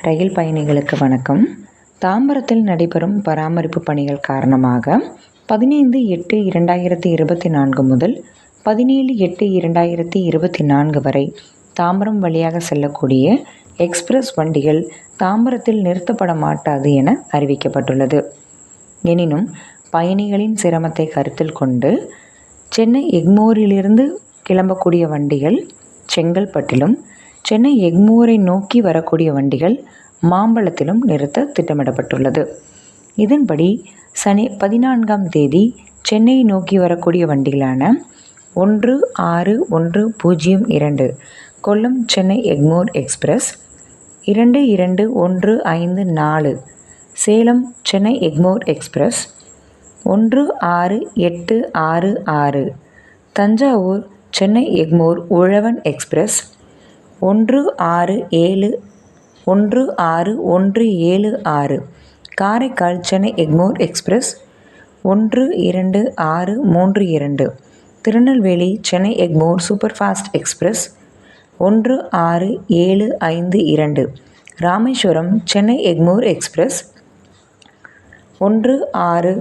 ரயில் பயணிகளுக்கு வணக்கம். தாம்பரத்தில் நடைபெறும் பராமரிப்பு பணிகள் காரணமாக பதினைந்து எட்டு இரண்டாயிரத்தி இருபத்தி நான்கு முதல் பதினேழு எட்டு இரண்டாயிரத்தி இருபத்தி நான்கு வரை தாம்பரம் வழியாக செல்லக்கூடிய எக்ஸ்பிரஸ் வண்டிகள் தாம்பரத்தில் நிறுத்தப்பட மாட்டாது என அறிவிக்கப்பட்டுள்ளது. எனினும் பயணிகளின் சிரமத்தை கருத்தில் கொண்டு சென்னை எக்மோரிலிருந்து கிளம்பக்கூடிய வண்டிகள் செங்கல்பட்டிலும் சென்னை எக்மோரை நோக்கி வரக்கூடிய வண்டிகள் மாம்பழத்திலும் நிறுத்த திட்டமிடப்பட்டுள்ளது. இதன்படி சனி பதினான்காம் தேதி சென்னை நோக்கி வரக்கூடிய வண்டிகளான ஒன்று ஆறு ஒன்று பூஜ்ஜியம் இரண்டு கொல்லம் சென்னை எக்மோர் எக்ஸ்பிரஸ் இரண்டு இரண்டு ஒன்று ஐந்து நாலு சேலம் சென்னை எக்மோர் எக்ஸ்பிரஸ் ஒன்று ஆறு எட்டு ஆறு ஆறு தஞ்சாவூர் சென்னை எக்மோர் உழவன் எக்ஸ்பிரஸ் ஒன்று ஆறு ஏழு ஒன்று ஆறு ஒன்று ஏழு ஆறு காரைக்கால் சென்னை எக்மோர் எக்ஸ்பிரஸ் ஒன்று இரண்டு ஆறு மூன்று இரண்டு Tirunelveli Chennai Egmore super fast express ஒன்று ஆறு ஏழு ஐந்து இரண்டு ராமேஸ்வரம் சென்னை எக்மோர் எக்ஸ்பிரஸ் ஒன்று ஆறு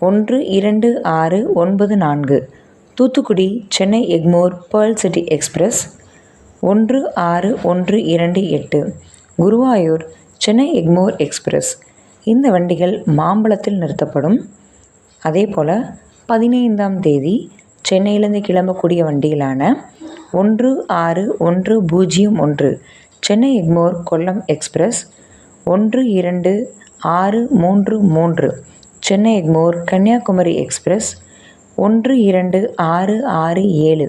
ஒன்று இரண்டு ஆறு ஒன்பது நான்கு Thoothukudi Chennai Egmore pearl city express ஒன்று ஆறு ஒன்று இரண்டு எட்டு குருவாயூர் சென்னை எக்மோர் எக்ஸ்பிரஸ். இந்த வண்டிகள் மாம்பழத்தில் நிறுத்தப்படும். அதே போல் பதினைந்தாம் தேதி சென்னையிலேருந்து கிளம்பக்கூடிய வண்டிகளான ஒன்று ஆறு ஒன்று பூஜ்ஜியம் ஒன்று சென்னை எக்மோர் கொல்லம் எக்ஸ்பிரஸ் ஒன்று இரண்டு ஆறு மூன்று மூன்று சென்னை எக்மோர் கன்னியாகுமரி எக்ஸ்பிரஸ் ஒன்று இரண்டு ஆறு ஆறு ஏழு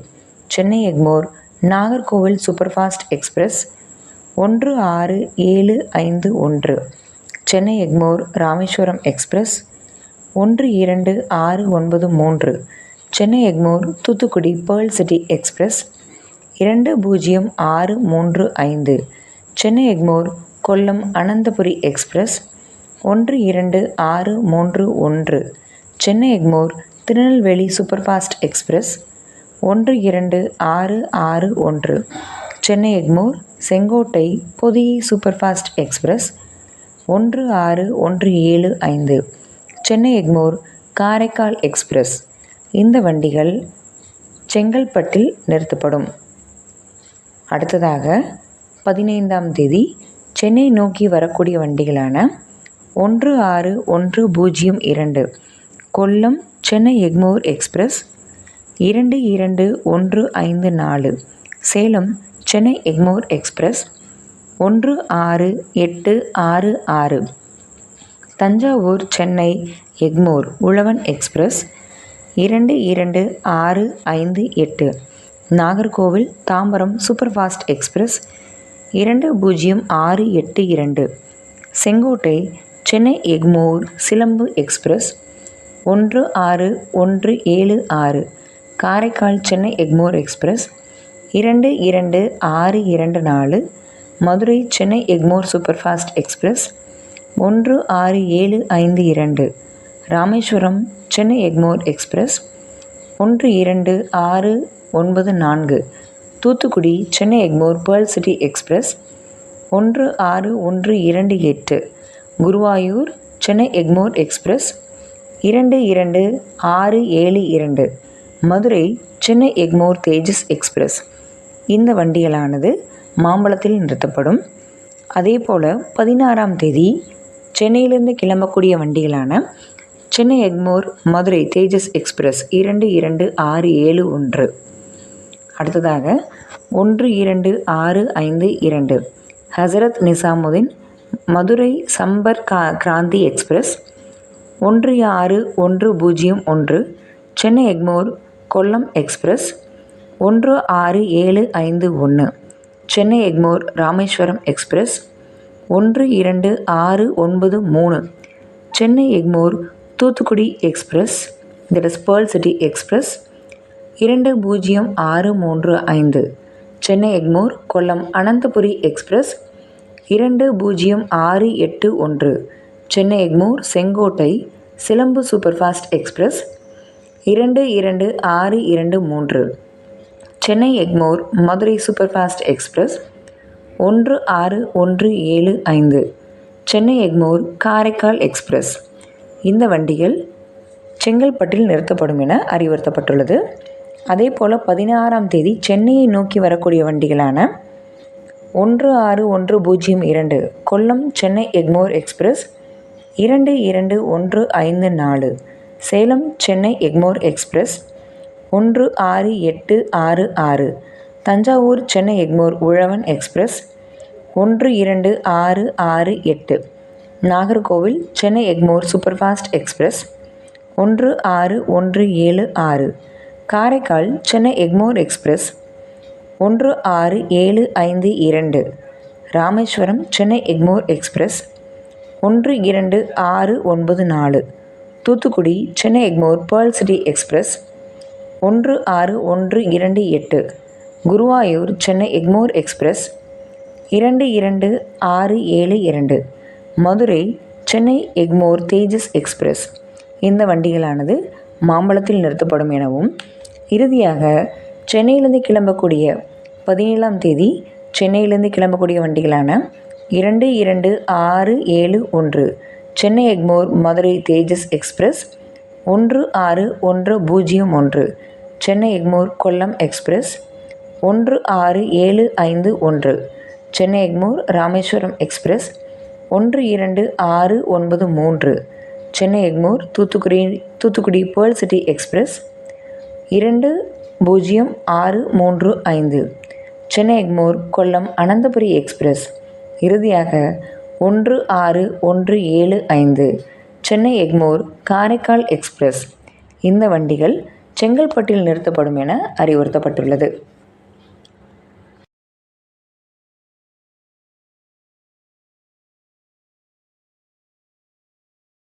சென்னை எக்மோர் நாகர்கோவில் சூப்பர்ஃபாஸ்ட் எக்ஸ்பிரஸ் ஒன்று ஆறு ஏழு ஐந்து ஒன்று. சென்னை எக்மோர் ராமேஸ்வரம் எக்ஸ்பிரஸ் ஒன்று இரண்டு ஆறு ஒன்பது மூன்று. Chennai Egmore Thoothukudi pearl city express இரண்டு பூஜ்ஜியம் ஆறு மூன்று ஐந்து. சென்னை எக்மோர் கொல்லம் அனந்தபுரி எக்ஸ்பிரஸ் ஒன்று இரண்டு ஆறு மூன்று ஒன்று. சென்னை எக்மோர் திருநெல்வேலி சூப்பர்ஃபாஸ்ட் எக்ஸ்பிரஸ் ஒன்று இரண்டு ஆறு ஆறு ஒன்று. சென்னை எக்மோர் செங்கோட்டை பொதிகை சூப்பர்ஃபாஸ்ட் எக்ஸ்பிரஸ் ஒன்று ஆறு ஒன்று ஏழு ஐந்து. சென்னை எக்மோர் காரைக்கால் எக்ஸ்பிரஸ். இந்த வண்டிகள் செங்கல்பட்டில் நிறுத்தப்படும். அடுத்ததாக பதினைந்தாம் தேதி சென்னை நோக்கி வரக்கூடிய வண்டிகளான ஒன்று ஆறு ஒன்று பூஜ்ஜியம் இரண்டு கொல்லம் சென்னை எக்மோர் எக்ஸ்பிரஸ் இரண்டு இரண்டு ஒன்று ஐந்து நாலு சேலம் சென்னை எக்மோர் எக்ஸ்பிரஸ் ஒன்று ஆறு எட்டு ஆறு ஆறு தஞ்சாவூர் சென்னை எக்மோர் உழவன் எக்ஸ்பிரஸ் இரண்டு இரண்டு ஆறு ஐந்து எட்டு நாகர்கோவில் தாம்பரம் சூப்பர்ஃபாஸ்ட் எக்ஸ்பிரஸ் இரண்டு பூஜ்ஜியம் ஆறு எட்டு இரண்டு செங்கோட்டை சென்னை எக்மோர் சிலம்பு எக்ஸ்பிரஸ் ஒன்று ஆறு ஒன்று ஏழு ஆறு. காரைக்கால் சென்னை எக்மோர் எக்ஸ்பிரஸ் இரண்டு இரண்டு ஆறு இரண்டு நாலு மதுரை சென்னை எக்மோர் சூப்பர்ஃபாஸ்ட் எக்ஸ்பிரஸ் ஒன்று ஆறு ஏழு ஐந்து இரண்டு ராமேஸ்வரம் சென்னை எக்மோர் எக்ஸ்பிரஸ் ஒன்று இரண்டு ஆறு ஒன்பது நான்கு Thoothukudi Chennai Egmore pearl city express ஒன்று ஆறு ஒன்று இரண்டு எட்டு குருவாயூர் சென்னை எக்மோர் எக்ஸ்பிரஸ் இரண்டு இரண்டு ஆறு ஏழு இரண்டு. மதுரை சென்னை எக்மோர் தேஜஸ் எக்ஸ்பிரஸ். இந்த வண்டிகளானது மாம்பழத்தில் நிறுத்தப்படும். அதே போல் பதினாறாம் தேதி சென்னையிலிருந்து கிளம்பக்கூடிய வண்டிகளான சென்னை எக்மோர் மதுரை தேஜஸ் எக்ஸ்பிரஸ் இரண்டு இரண்டு ஆறு ஏழு ஒன்று. அடுத்ததாக ஒன்று இரண்டு ஆறு ஐந்து இரண்டு ஹசரத் நிசாமுதீன் மதுரை சம்பர் கா கிராந்தி எக்ஸ்பிரஸ். ஒன்று ஆறு ஒன்று பூஜ்ஜியம் ஒன்று சென்னை எக்மோர் கொல்லம் எக்ஸ்பிரஸ் ஒன்று ஆறு ஏழு ஐந்து ஒன்று. சென்னை எக்மோர் ராமேஸ்வரம் எக்ஸ்பிரஸ் ஒன்று இரண்டு ஆறு ஒன்பது மூணு. Chennai Egmore Thoothukudi express that is pearl city express இரண்டு பூஜ்ஜியம் ஆறு மூன்று ஐந்து. சென்னை எக்மோர் கொல்லம் அனந்தபுரி எக்ஸ்பிரஸ் இரண்டு பூஜ்ஜியம் ஆறு எட்டு ஒன்று. சென்னை எக்மோர் செங்கோட்டை சிலம்பு சூப்பர்ஃபாஸ்ட் எக்ஸ்பிரஸ் இரண்டு இரண்டு ஆறு இரண்டு மூன்று. சென்னை எக்மோர் மதுரை சூப்பர்ஃபாஸ்ட் எக்ஸ்பிரஸ் ஒன்று ஆறு ஒன்று ஏழு ஐந்து. சென்னை எக்மோர் காரைக்கால் எக்ஸ்பிரஸ். இந்த வண்டிகள் செங்கல்பட்டில் நிறுத்தப்படும் என அறிவுறுத்தப்பட்டுள்ளது. அதே போல் பதினாறாம் தேதி சென்னையை நோக்கி வரக்கூடிய வண்டிகளான ஒன்று ஆறு ஒன்று பூஜ்ஜியம் இரண்டு கொல்லம் சென்னை எக்மோர் எக்ஸ்பிரஸ் இரண்டு இரண்டு ஒன்று ஐந்து நாலு. சேலம் சென்னை எக்மோர் எக்ஸ்பிரஸ் ஒன்று ஆறு எட்டு ஆறு ஆறு. தஞ்சாவூர் சென்னை எக்மோர் உழவன் எக்ஸ்பிரஸ் ஒன்று இரண்டு ஆறு ஆறு எட்டு. நாகர்கோவில் சென்னை எக்மோர் சூப்பர்ஃபாஸ்ட் எக்ஸ்பிரஸ் ஒன்று ஆறு ஒன்று ஏழு ஆறு. காரைக்கால் சென்னை எக்மோர் எக்ஸ்பிரஸ் ஒன்று ஆறு ஏழு ஐந்து இரண்டு. ராமேஸ்வரம் சென்னை எக்மோர் எக்ஸ்பிரஸ் ஒன்று இரண்டு ஆறு ஒன்பது நாலு. Thoothukudi Chennai Egmore pearl city express ஒன்று ஆறு ஒன்று இரண்டு எட்டு குருவாயூர் சென்னை எக்மோர் எக்ஸ்பிரஸ் இரண்டு இரண்டு ஆறு ஏழு இரண்டு மதுரை சென்னை எக்மோர் தேஜஸ் எக்ஸ்பிரஸ் இந்த வண்டிகளானது மாம்பழத்தில் நிறுத்தப்படும் எனவும் இறுதியாக சென்னையிலிருந்து கிளம்பக்கூடிய பதினேழாம் தேதி சென்னையிலிருந்து கிளம்பக்கூடிய வண்டிகளான இரண்டு இரண்டு ஆறு ஏழு ஒன்று சென்னை எக்மோர் மதுரை தேஜஸ் எக்ஸ்பிரஸ் ஒன்று ஆறு ஒன்று பூஜ்ஜியம் ஒன்று. சென்னை எக்மோர் கொல்லம் எக்ஸ்பிரஸ் ஒன்று ஆறு ஏழு ஐந்து ஒன்று. சென்னை எக்மோர் ராமேஸ்வரம் எக்ஸ்பிரஸ் ஒன்று இரண்டு ஆறு ஒன்பது மூன்று. Chennai Egmore Thoothukudi Thoothukudi pearl city express இரண்டு பூஜ்ஜியம் ஆறு மூன்று ஐந்து. சென்னை எக்மோர் கொல்லம் அனந்தபுரி எக்ஸ்பிரஸ் இறுதியாக ஒன்று ஆறு ஒன்று ஏழு ஐந்து சென்னை எக்மோர் காரைக்கால் எக்ஸ்பிரஸ். இந்த வண்டிகள் செங்கல்பட்டில் நிறுத்தப்படும் என அறிவுறுத்தப்பட்டுள்ளது.